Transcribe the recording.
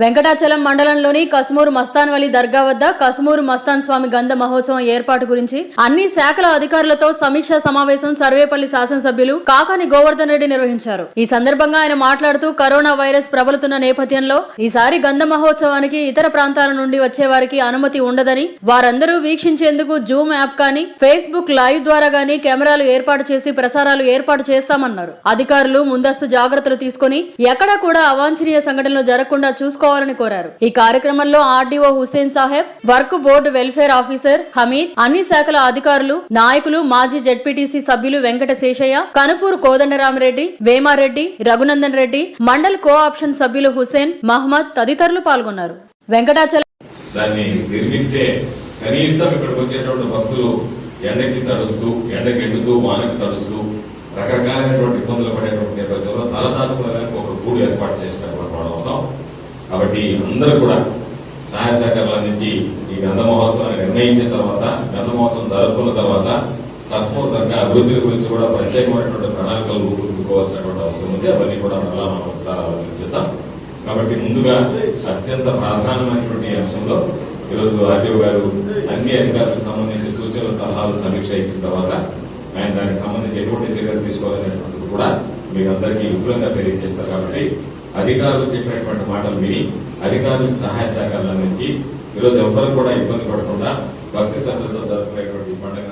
వెంకటాచలం మండలంలోని కస్మూర్ మస్తాన్ వలి దర్గా వద్ద కస్మూరు మస్తాన్ స్వామి గంధ మహోత్సవం ఏర్పాటు గురించి అన్ని శాఖల అధికారులతో సమీక్షా సమావేశం సర్వేపల్లి శాసనసభ్యులు కాకాని గోవర్ధన్ రెడ్డి నిర్వహించారు. ఈ సందర్భంగా ఆయన మాట్లాడుతూ కరోనా వైరస్ ప్రబలుతున్న నేపథ్యంలో ఈసారి గంధ మహోత్సవానికి ఇతర ప్రాంతాల నుండి వచ్చే వారికి అనుమతి ఉండదని వారందరూ వీక్షించేందుకు జూమ్ యాప్ కానీ ఫేస్బుక్ లైవ్ ద్వారా గానీ కెమెరాలు ఏర్పాటు చేసి ప్రసారాలు ఏర్పాటు చేస్తామన్నారు. అధికారులు ముందస్తు జాగ్రత్తలు తీసుకుని ఎక్కడా కూడా అవాంఛనీయ సంఘటనలు జరగకుండా చూసుకో తీసుకోవాలని కోరారు. ఈ కార్యక్రమంలో ఆర్డీఓ హుస్సేన్ సాహెబ్ వర్క్ బోర్డు వెల్ఫేర్ ఆఫీసర్ హమీద్ అన్ని శాఖల అధికారులు నాయకులు మాజీ జెడ్పీటీసీ సభ్యులు వెంకట శేషయ్య కనుపూరు కోదండరామరెడ్డి వేమారెడ్డి రఘునందన్ రెడ్డి మండల్ కో ఆప్షన్ సభ్యులు హుస్సేన్ మహమ్మద్ తదితరులు పాల్గొన్నారు. వెంకటాచల దాన్ని నిర్మిస్తే కనీసం ఇక్కడికి వచ్చేటువంటి భక్తులు ఎండకి తడుస్తూ ఎండకి ఎండుతూ వానకి తడుస్తూ రకరకాలైనటువంటి ఇబ్బందులు పడేటువంటి కాబట్టి అందరూ కూడా సహాయ సహకారాలు అందించి ఈ గంధ మహోత్సవాన్ని నిర్ణయించిన తర్వాత గంధ మహోత్సవం జరుపుకున్న తర్వాత కస్మూర్ అభివృద్ధి గురించి కూడా ప్రత్యేకమైనటువంటి ప్రణాళికలు రూపొందించుకోవాల్సినటువంటి అవసరం ఉంది. అవన్నీ కూడా మరలా మనం ఒకసారి ఆలోచించుద్దాం కాబట్టి ముందుగా అత్యంత ప్రాధాన్యమైనటువంటి అంశంలో ఈరోజు ఆర్టీఓ గారు అన్ని అధికారులకు సంబంధించి సూచనలు సలహాలు సమీక్ష ఇచ్చిన తర్వాత ఆయన దానికి సంబంధించి ఎటువంటి చర్యలు తీసుకోవాలనేటువంటి కూడా మీకు అందరికీ విపులంగా తెలియజేస్తారు కాబట్టి అధికారులు చెప్పినటువంటి మాటలు విని అధికారులకు సహాయ సహకారాలు అందించి ఈరోజు ఎవ్వరు కూడా ఇబ్బంది పడకుండా భక్తి శ్రద్ధలతో జరుపుకునేటువంటి పండుగ